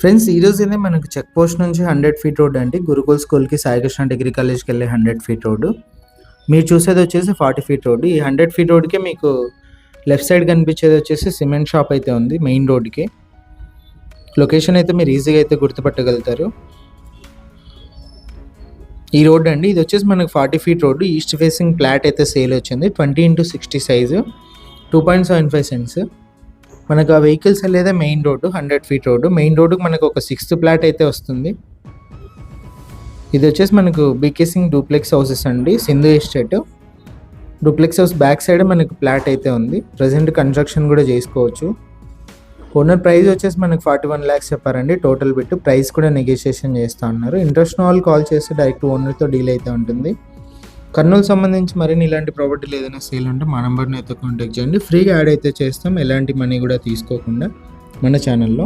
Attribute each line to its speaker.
Speaker 1: Friends ఈరోజు అయితే మనకు చెక్ పోస్ట్ నుంచి హండ్రెడ్ ఫీట్ రోడ్ అండి గురుకుల్ స్కూల్కి సాయికృష్ణ డిగ్రీ కాలేజ్కి వెళ్ళే హండ్రెడ్ ఫీట్ రోడ్డు మీరు చూసేది వచ్చేసి ఫార్టీ ఫీట్ రోడ్డు ఈ హండ్రెడ్ ఫీట్ రోడ్కే మీకు లెఫ్ట్ సైడ్ కనిపించేది వచ్చేసి సిమెంట్ షాప్ అయితే ఉంది మెయిన్ రోడ్కి లొకేషన్ అయితే మీరు ఈజీగా అయితే గుర్తుపట్టగలుగుతారు. ఈ రోడ్ అండి ఇది వచ్చేసి మనకు forty feet road east facing flat అయితే సేల్ వచ్చింది twenty into sixty size two point seven five cents మనకు ఆ vehicles వెళ్ళేదే main road hundred feet road main రోడ్డుకి మనకు ఒక సిక్స్త్ ప్లాట్ అయితే వస్తుంది. ఇది వచ్చేసి మనకు బీకే సింగ్ డూప్లెక్స్ హౌసెస్ అండి. Sindhu estate duplex house back side మనకు ప్లాట్ అయితే ఉంది. ప్రజెంట్ కన్స్ట్రక్షన్ కూడా చేసుకోవచ్చు. ఓనర్ ప్రైస్ వచ్చేసి మనకు ఫార్టీ వన్ ల్యాక్స్ చెప్పారండి. టోటల్ బిట్ ప్రైస్ కూడా నెగోషియేషన్ చేస్తా ఉన్నారు. ఇంట్రెస్ట్ వాళ్ళు కాల్ చేస్తే డైరెక్ట్ ఓనర్తో డీల్ అయితే ఉంటుంది. కర్నూలు సంబంధించి మరిన్ని ఇలాంటి ప్రాపర్టీలు ఏదైనా సేల్ ఉంటే మా నెంబర్ని అయితే కాంటాక్ట్ చేయండి. ఫ్రీగా యాడ్ అయితే చేస్తాం. ఎలాంటి మనీ కూడా తీసుకోకుండా మన ఛానల్లో